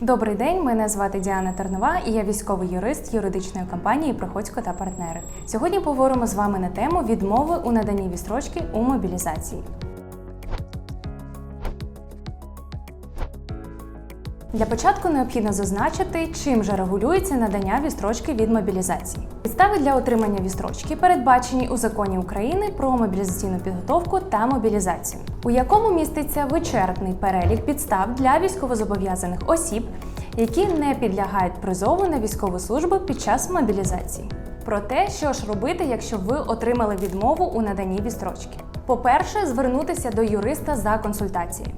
Добрий день, мене звати Діана Тернова і я військовий юрист юридичної компанії Приходько та партнери. Сьогодні поговоримо з вами на тему відмови у наданні відстрочки у мобілізації. Для початку необхідно зазначити, чим же регулюється надання відстрочки від мобілізації. Підстави для отримання відстрочки передбачені у законі України про мобілізаційну підготовку та мобілізацію, у якому міститься вичерпний перелік підстав для військовозобов'язаних осіб, які не підлягають призову на військову службу під час мобілізації. Про те, що ж робити, якщо ви отримали відмову у наданні відстрочки. По-перше, звернутися до юриста за консультацією.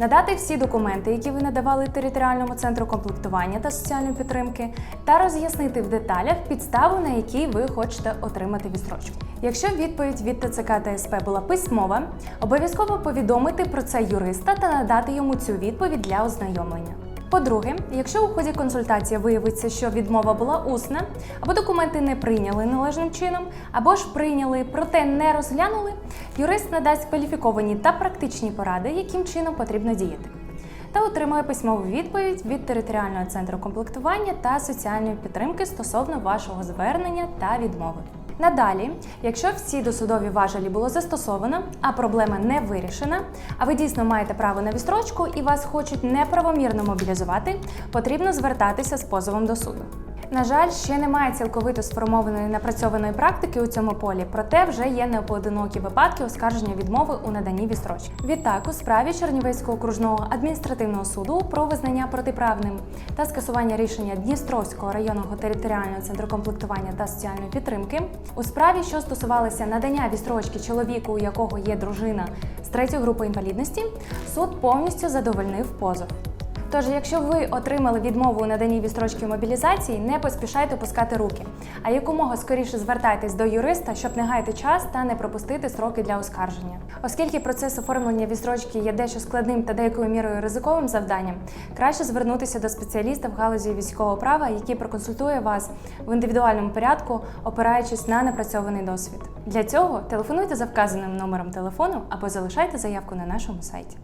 Надати всі документи, які ви надавали територіальному центру комплектування та соціальної підтримки, та роз'яснити в деталях підставу, на якій ви хочете отримати відстрочку. Якщо відповідь від ТЦК та СП була письмова, обов'язково повідомити про це юриста та надати йому цю відповідь для ознайомлення. По-друге, якщо у ході консультації виявиться, що відмова була усна, або документи не прийняли належним чином, або ж прийняли, проте не розглянули, юрист надасть кваліфіковані та практичні поради, яким чином потрібно діяти, та отримує письмову відповідь від територіального центру комплектування та соціальної підтримки стосовно вашого звернення та відмови. Надалі, якщо всі досудові важелі було застосовано, а проблема не вирішена, а ви дійсно маєте право на відстрочку і вас хочуть неправомірно мобілізувати, потрібно звертатися з позовом до суду. На жаль, ще немає цілковито сформованої напрацьованої практики у цьому полі, проте вже є непоодинокі випадки оскарження відмови у наданні відстрочки. Відтак, у справі Чернівецького окружного адміністративного суду про визнання протиправним та скасування рішення Дністровського районного територіального центру комплектування та соціальної підтримки у справі, що стосувалися надання відстрочки чоловіку, у якого є дружина з третьої групи інвалідності, суд повністю задовольнив позов. Тож, якщо ви отримали відмову у наданні відстрочки мобілізації, не поспішайте пускати руки, а якомога скоріше звертайтесь до юриста, щоб не гаяти час та не пропустити строки для оскарження. Оскільки процес оформлення відстрочки є дещо складним та деякою мірою ризиковим завданням, краще звернутися до спеціаліста в галузі військового права, який проконсультує вас в індивідуальному порядку, опираючись на напрацьований досвід. Для цього телефонуйте за вказаним номером телефону або залишайте заявку на нашому сайті.